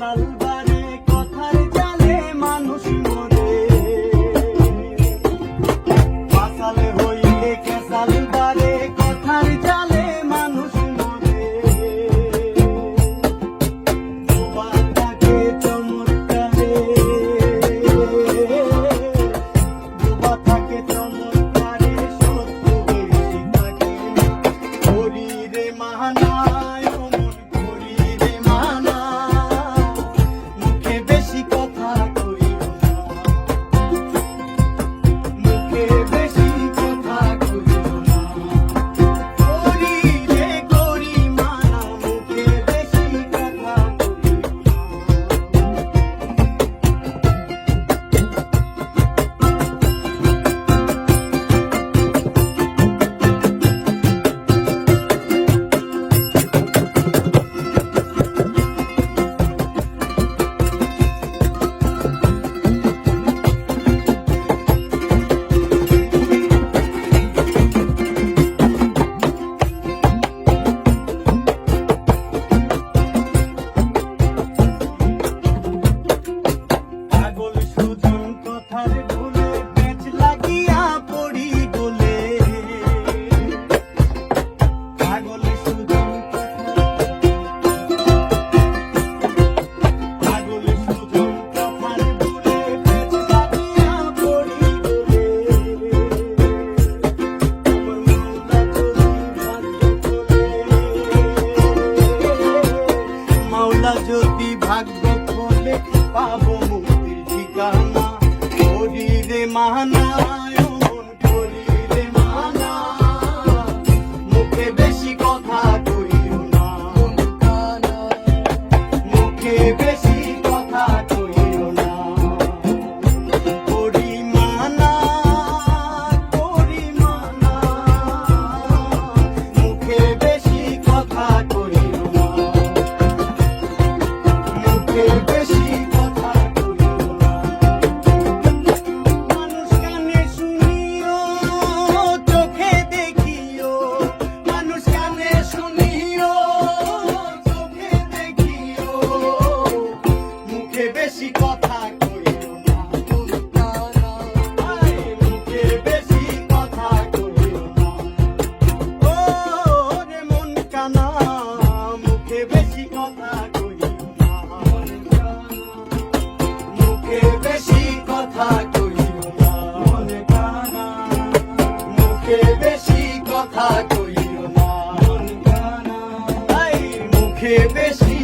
সালবারে কথার জালে মানুষ মরে। মাসাল হইলে কে সালবারে কথার জালে ভাগ্য খোলে পাবো মুক্তির ঠিকানা। হরি রে মানা বেশি কথা কই মুখে বেশি কথা কই মনে কানা মুখে বেশি কথা কই মুখে বেশি